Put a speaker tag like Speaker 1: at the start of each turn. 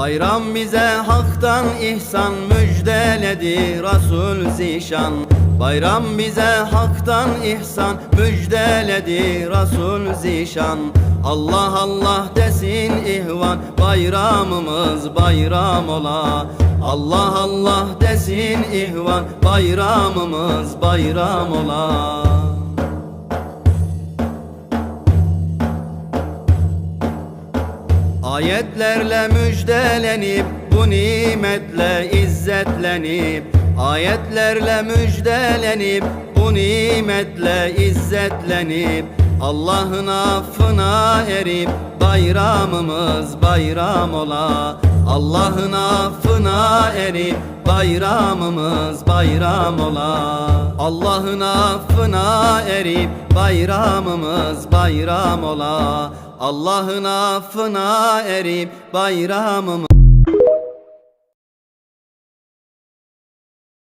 Speaker 1: Bayram bize haktan ihsan müjdeledi Resul Zişan. Bayram bize haktan ihsan müjdeledi Resul Zişan. Allah Allah desin ihvan bayramımız bayram ola. Allah Allah desin ihvan bayramımız bayram ola Ayetlerle müjdelenip bu nimetle izzetlenip Ayetlerle müjdelenip bu nimetle izzetlenip Allah'ın affına erip bayramımız bayram ola. Allah'ın affına erip bayramımız bayram ola Allah'ın affına erip bayramımız bayram ola. Allah'ın affına erip bayramımız